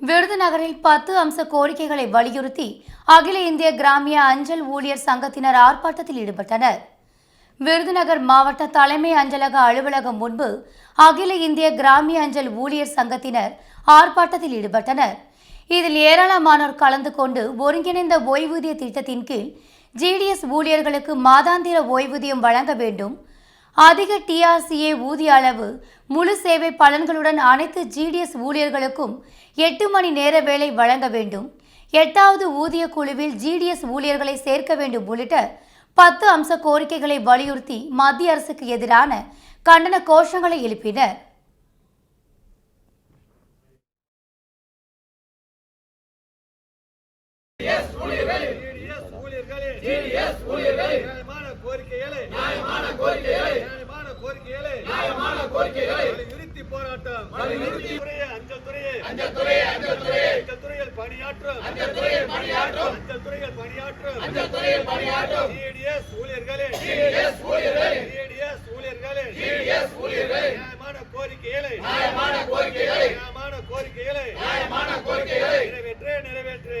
விருதுநகரில் பத்து அம்ச கோரிக்கைகளை வலியுறுத்தி அகில இந்திய கிராமிய அஞ்சல் ஊழியர் சங்கத்தினர் ஆர்ப்பாட்டத்தில் ஈடுபட்டனர். விருதுநகர் மாவட்ட தலைமை அஞ்சலக அலுவலகம் முன்பு அகில இந்திய கிராமிய அஞ்சல் ஊழியர் சங்கத்தினர் ஆர்ப்பாட்டத்தில் ஈடுபட்டனர். இதில் ஏராளமானோர் கலந்து கொண்டு ஒருங்கிணைந்த ஓய்வூதிய திட்டத்தின் கீழ் ஜிடிஎஸ் ஊழியர்களுக்கு மாதாந்திர ஓய்வூதியம் வழங்க வேண்டும் அதிக டிஆர்சிஏ ஊதிய அளவு முழு சேவை பலன்களுடன் அனைத்து ஜிடிஎஸ் ஊழியர்களுக்கும் எட்டு மணி நேர வேலை வழங்க வேண்டும். எட்டாவது ஊதிய குழுவில் ஜிடிஎஸ் ஊழியர்களை சேர்க்க வேண்டும் உள்ளிட்ட பத்து அம்ச கோரிக்கைகளை வலியுறுத்தி மத்திய அரசுக்கு எதிரான கண்டன கோஷங்களை எழுப்பினர். கோரிக்கையை போராட்டம் அஞ்சல் துறையில் பணியாற்றும். அஞ்சல் துறையில் பணியாற்றும். அஞ்சல் துறையில் பணியாற்றும். அஞ்சல் துறையில் பணியாற்றும். டிஎடிஎஸ் ஊழியர்களே. டிஎடிஎஸ் ஊழியர்களே. டிஎடிஎஸ் நிறைவேற்று.